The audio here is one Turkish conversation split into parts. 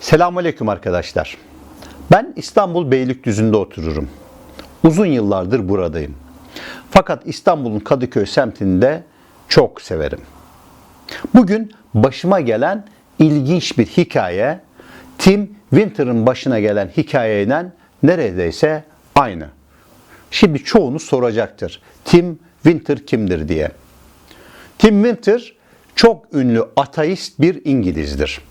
Selamünaleyküm arkadaşlar. Ben İstanbul Beylikdüzü'nde otururum. Uzun yıllardır buradayım. Fakat İstanbul'un Kadıköy semtinde çok severim. Bugün başıma gelen ilginç bir hikaye Tim Winter'ın başına gelen hikayeyle neredeyse aynı. Şimdi çoğunuz soracaktır. Tim Winter kimdir diye. Tim Winter çok ünlü ateist bir İngilizdir.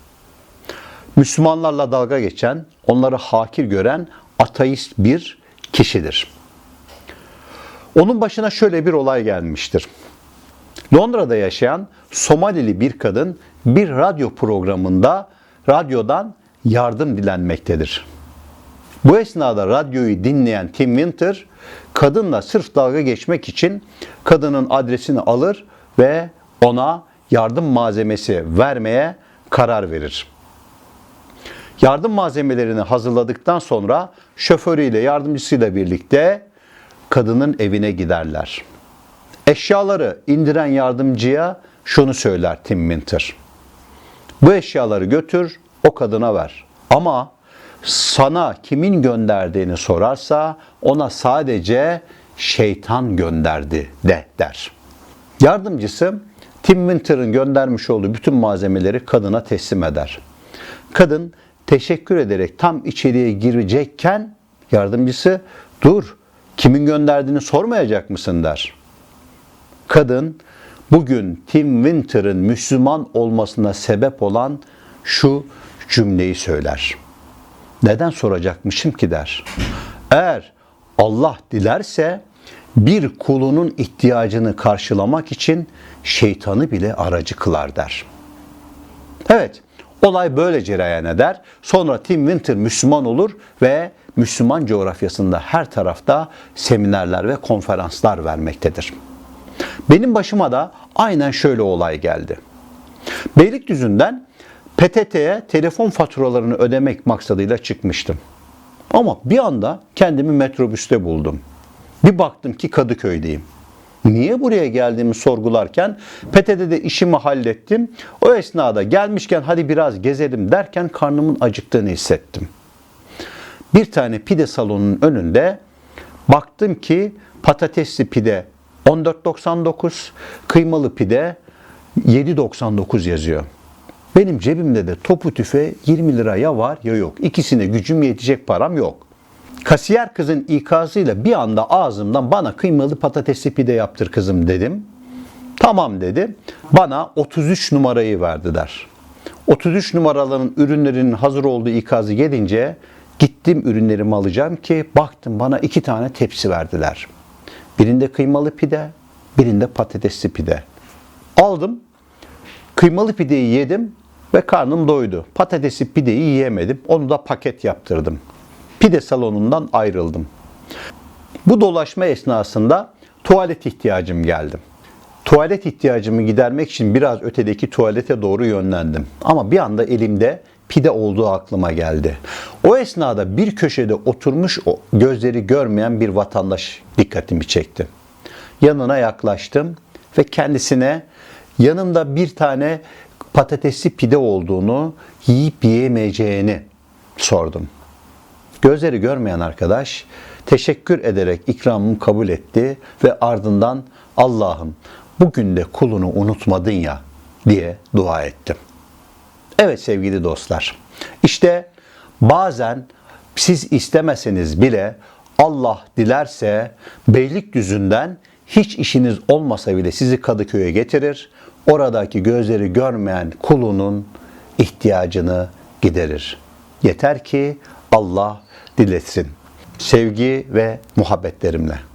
Müslümanlarla dalga geçen, onları hakir gören ateist bir kişidir. Onun başına şöyle bir olay gelmiştir. Londra'da yaşayan Somalili bir kadın bir radyo programında radyodan yardım dilenmektedir. Bu esnada radyoyu dinleyen Tim Winter kadınla sırf dalga geçmek için kadının adresini alır ve ona yardım malzemesi vermeye karar verir. Yardım malzemelerini hazırladıktan sonra şoförüyle yardımcısıyla birlikte kadının evine giderler. Eşyaları indiren yardımcıya şunu söyler Tim Winter. Bu eşyaları götür o kadına ver. Ama sana kimin gönderdiğini sorarsa ona sadece şeytan gönderdi de der. Yardımcısı Tim Winter'ın göndermiş olduğu bütün malzemeleri kadına teslim eder. Kadın teşekkür ederek tam içeriye girecekken yardımcısı dur kimin gönderdiğini sormayacak mısın der. Kadın bugün Tim Winter'ın Müslüman olmasına sebep olan şu cümleyi söyler. Neden soracakmışım ki der. Eğer Allah dilerse bir kulunun ihtiyacını karşılamak için şeytanı bile aracı kılar der. Evet, olay böyle cereyan eder. Sonra Tim Winter Müslüman olur ve Müslüman coğrafyasında her tarafta seminerler ve konferanslar vermektedir. Benim başıma da aynen şöyle olay geldi. Beylikdüzü'nden PTT'ye telefon faturalarını ödemek maksadıyla çıkmıştım. Ama bir anda kendimi metrobüste buldum. Bir baktım ki Kadıköy'deyim. Niye buraya geldiğimi sorgularken PTT'de işimi hallettim. O esnada gelmişken hadi biraz gezelim derken karnımın acıktığını hissettim. Bir tane pide salonunun önünde baktım ki patatesli pide 14.99, kıymalı pide 7.99 yazıyor. Benim cebimde de topu tüfe 20 lira ya var ya yok. İkisine gücüm yetecek param yok. Kasiyer kızın ikazıyla bir anda ağzımdan bana kıymalı patatesli pide yaptır kızım dedim. Tamam dedi. Bana 33 numarayı verdiler. 33 numaraların ürünlerinin hazır olduğu ikazı gelince gittim ürünlerimi alacağım ki baktım bana iki tane tepsi verdiler. Birinde kıymalı pide, birinde patatesli pide. Aldım. Kıymalı pideyi yedim ve karnım doydu. Patatesli pideyi yiyemedim. Onu da paket yaptırdım. Pide salonundan ayrıldım. Bu dolaşma esnasında tuvalet ihtiyacım geldi. Tuvalet ihtiyacımı gidermek için biraz ötedeki tuvalete doğru yönlendim. Ama bir anda elimde pide olduğu aklıma geldi. O esnada bir köşede oturmuş o gözleri görmeyen bir vatandaş dikkatimi çekti. Yanına yaklaştım ve kendisine yanında bir tane patatesli pide olduğunu, yiyip yiyemeyeceğini sordum. Gözleri görmeyen arkadaş teşekkür ederek ikramımı kabul etti ve ardından Allah'ım bugün de kulunu unutmadın ya diye dua ettim. Evet sevgili dostlar. İşte bazen siz istemeseniz bile Allah dilerse Beylikdüzü'nden hiç işiniz olmasa bile sizi Kadıköy'e getirir. Oradaki gözleri görmeyen kulunun ihtiyacını giderir. Yeter ki Allah diletsin. Sevgi ve muhabbetlerimle.